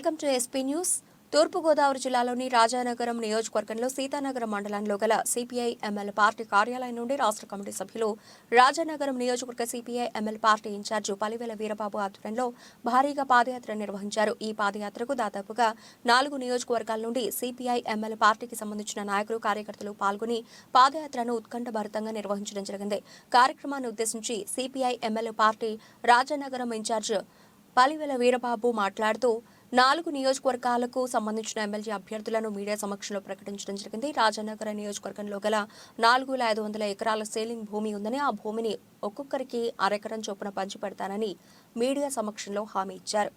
Welcome to SP news. తూర్పుగోదావరి జిల్లాలోని రాజానగరం నియోజకవర్గంలో సీతానగరం మండలంలో గల సిపిఐ ఎంఎల్ పార్టీ కార్యాలయం నుండి రాష్ట్ర కమిటీ సభ్యులు రాజానగరం నియోజకవర్గ CPI ML party incharge Palivela Veerababu ఆధ్వర్యంలో భారీగా పాదయాత్ర నిర్వహించారు. ఈ పాదయాత్రకు దాదాపుగా నాలుగు నియోజకవర్గాల నుండి సిపిఐ ఎంఎల్ పార్టీకి సంబంధించిన నాయకులు కార్యకర్తలు పాల్గొని పాదయాత్రను ఉత్కంఠభరితంగా నిర్వహించడం జరిగింది. కార్యక్రమాన్ని ఉద్దేశించి CPI MLA party Rajanagaram incharge Palivela Veerababu మాట్లాడుతూ నాలుగు నియోజకవర్గాలకు సంబంధించిన ఎమ్మెల్యే అభ్యర్థులను మీడియా సమక్షంలో ప్రకటించడం జరిగింది. రాజానగర నియోజకవర్గంలో గల నాలుగు వేల ఐదు వందల ఎకరాల సేలింగ్ భూమి ఉందని ఆ భూమిని ఒక్కొక్కరికి అరెకరం చొప్పున పంచిపెడతానని మీడియా సమక్షంలో హామీ ఇచ్చారు.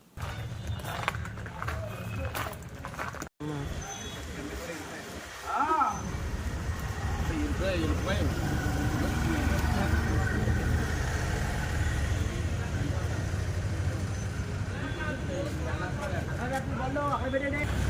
Carlo. Arrivederci.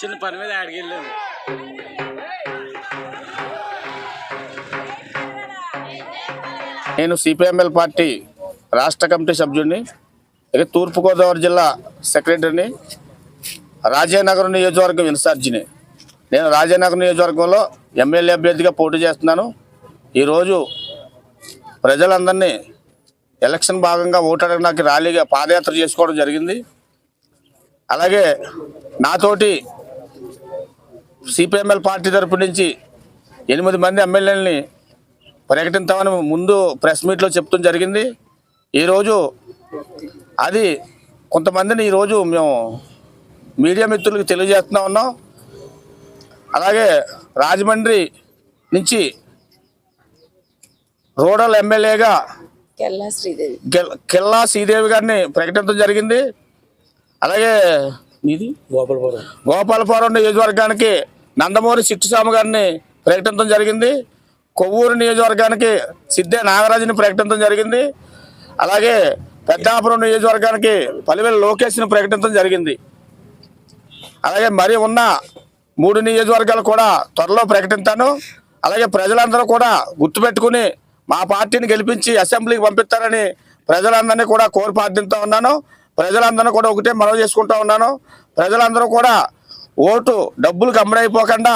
చిన్న పని మీద ఆడికి వెళ్ళాను నేను సిపిఎంఎల్ పార్టీ రాష్ట్ర కమిటీ సభ్యుడిని ఇక తూర్పుగోదావరి జిల్లా సెక్రటరీని రాజానగరం నియోజకవర్గం ఇన్ఛార్జిని. నేను రాజానగరం నియోజకవర్గంలో ఎమ్మెల్యే అభ్యర్థిగా పోటీ చేస్తున్నాను. ఈరోజు ప్రజలందరినీ ఎలక్షన్ భాగంగా ఓటాడడానికి ర్యాలీగా పాదయాత్ర చేసుకోవడం జరిగింది. అలాగే నాతోటి సిపిఎంఎల్ పార్టీ తరపు నుంచి ఎనిమిది మంది ఎమ్మెల్యేలని ప్రకటిస్తామని ముందు ప్రెస్ మీట్లో చెప్తాం జరిగింది. ఈరోజు అది కొంతమందిని ఈరోజు మేము మీడియా మిత్రులకు తెలియజేస్తూనే ఉన్నాం. అలాగే రాజమండ్రి నుంచి రూరల్ ఎమ్మెల్యేగా కెల్లా శ్రీదేవి. కెల్- కిల్లా శ్రీదేవి గారిని ప్రకటించడం జరిగింది. అలాగే ఇది గోపాలపురం. గోపాలపురం నియోజకవర్గానికి నందమూరి సిట్టుస్వామి గారిని ప్రకటించడం జరిగింది. కొవ్వూరు నియోజకవర్గానికి సిద్ధే నాగరాజుని ప్రకటించడం జరిగింది. అలాగే పెద్దాపురం నియోజకవర్గానికి పలివెల లోకేష్ని ప్రకటించడం జరిగింది. అలాగే మరి ఉన్న మూడు నియోజకవర్గాలు కూడా త్వరలో ప్రకటిస్తాను. అలాగే ప్రజలందరూ కూడా గుర్తుపెట్టుకుని మా పార్టీని గెలిపించి అసెంబ్లీకి పంపిస్తారని ప్రజలందరినీ కూడా కోరి ప్రార్థిస్తూ ఉన్నాను. ప్రజలందరూ కూడా ఒకటే మనవి చేసుకుంటూ ఉన్నాను. ప్రజలందరూ కూడా ఓటు డబ్బులకు అమ్మడైపోకుండా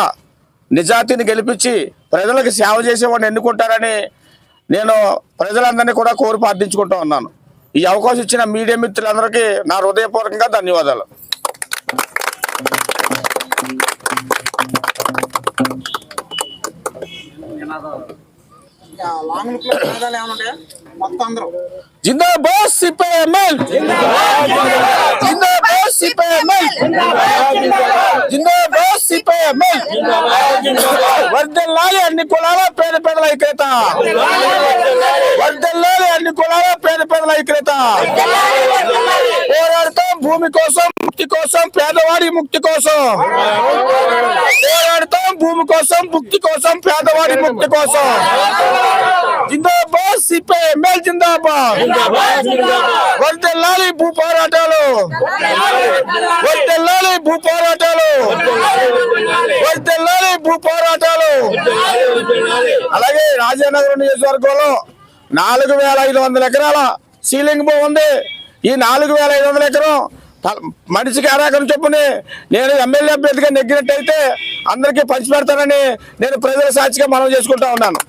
నిజాతిని గెలిపించి ప్రజలకు సేవ చేసేవాడిని ఎన్నుకుంటారని నేను ప్రజలందరినీ కూడా కోరి ప్రార్థించుకుంటూ ఉన్నాను. ఈ అవకాశం ఇచ్చిన మీడియా మిత్రులందరికీ నా హృదయపూర్వకంగా ధన్యవాదాలు. అందరూ. జిందాబాద్ సిపిఎంఎల్ జిందాబాద్ సిపిఎంఎల్ సిపిఎంఎల్ వర్దెల్లాలి అన్ని కులాల పేద పేదల ఐక్యత వర్దెల్లాలి అన్ని కులాల పేద పేదల ఐక్యత పోరాడతాం భూమి కోసం ముక్తి కోసం పేదవాడి ముక్తి కోసం. పోరాడతాం భూమి కోసం ముక్తి కోసం పేదవాడి ముక్తి కోసం. జిందాబాద్ సిపిఎంఎల్ జిందాబాద్. వర్దెల్లాలి భూ పోరాటాలు. భూ పోరాటాలు భూపోరాటాలు. భూ పోరాటాలు అలాగే రాజానగరం నియోజకవర్గంలో నాలుగు వేల ఐదు వందల ఎకరాల సీలింగ్ భూ ఉంది. ఈ నాలుగు వేల ఐదు వందల ఎకరం మనిషికి అరాకం చొప్పుని నేను ఎమ్మెల్యే అభ్యర్థిగా నెగ్గినట్టయితే అందరికీ పంచిపెడతానని నేను ప్రజల సాక్షిగా మనం చేసుకుంటా ఉన్నాను.